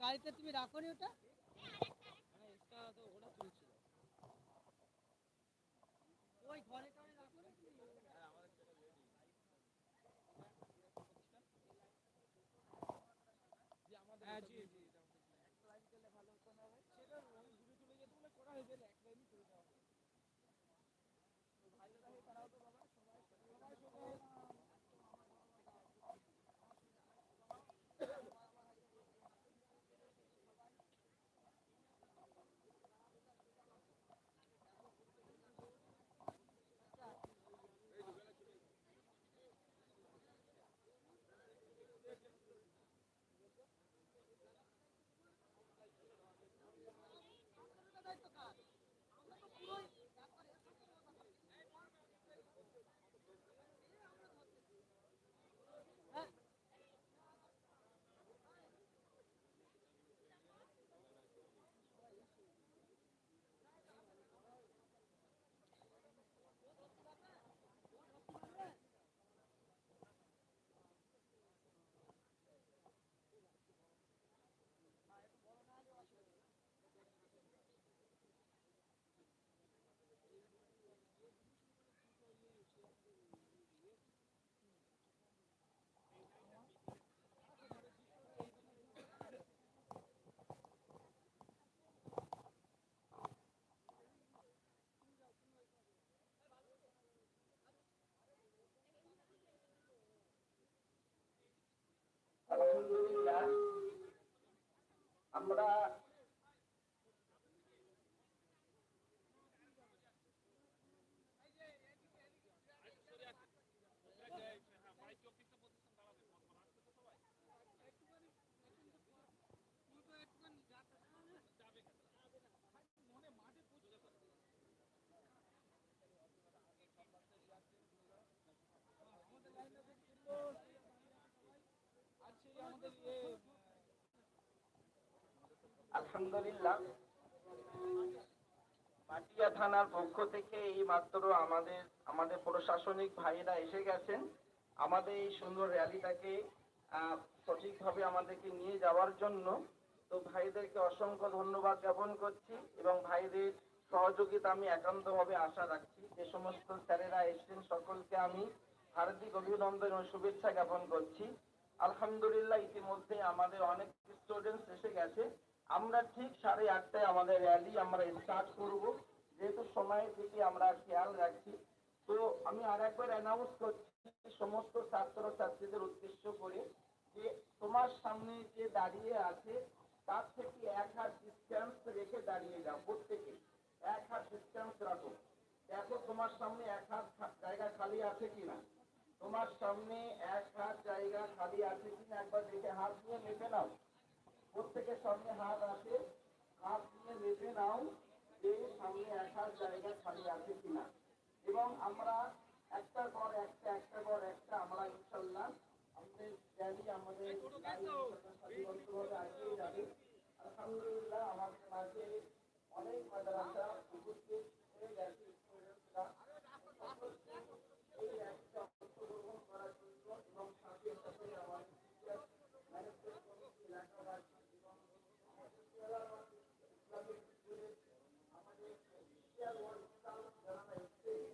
গাড়িতে তুমি ওটা? ওই ঘরে টরে রাখো নি তুমি? হ্যাঁ জি জি। আলহামদুলিল্লাহ আমরা আলহামদুলিল্লাহ। মাটিয়া থানার পক্ষ থেকে এই মাত্র আমাদের আমাদের প্রশাসনিক ভাইয়েরা এসে গেছেন। আমাদের এই সুন্দর র্যালিটাকে সঠিকভাবে আমাদেরকে নিয়ে যাওয়ার জন্য তো ভাইদেরকে অসংখ্য ধন্যবাদ জ্ঞাপন করছি এবং ভাইদের সহযোগিতা আমি একান্তভাবে আশা রাখছি। যে সমস্ত স্যারেরা এসেছেন, সকলকে আমি হার্দিক অভিনন্দন ও শুভেচ্ছা জ্ঞাপন করছি। আলহামদুলিল্লাহ, ইতিমধ্যে আমাদের অনেক স্টুডেন্টস এসে গেছে। আমরা ঠিক সাড়ে আটটায় আমাদের র্যালি আমরা স্টার্ট করব। যেহেতু সময়ের দিকে আমরা খেয়াল রাখছি। তো আমি আর একবার অ্যানাউন্স করছি সমস্ত ছাত্র ছাত্রীদের উদ্দেশ্য করে যে তোমার সামনে যে দাঁড়িয়ে আছে, তার থেকে এক হাত ডিস্টেন্স রেখে দাঁড়িয়ে যাও প্রত্যেকে। এক হাত ডিস্টেন্স রাখো। দেখো তোমার সামনে এক হাত জায়গা খালি আছে কিনা। তোমার সামনে এক হাত জায়গা খালি আছে কিনা একবার দেখে হাত দিয়ে মেপে নাও। প্রত্যেকের সামনে হাত আছে হাত দিয়ে মেপে নাও যে সামনে এক হাত জায়গা খালি আছে কিনা। এবং আমরা একটার পর একটা একটার পর একটা আমরা ইনশাল্লাহ আমাদের র্যালি আমাদের সারিবদ্ধভাবে আগিয়ে আলহামদুলিল্লাহ আমাদের মাঝে অনেক মাদ্রাসা উপস্থিত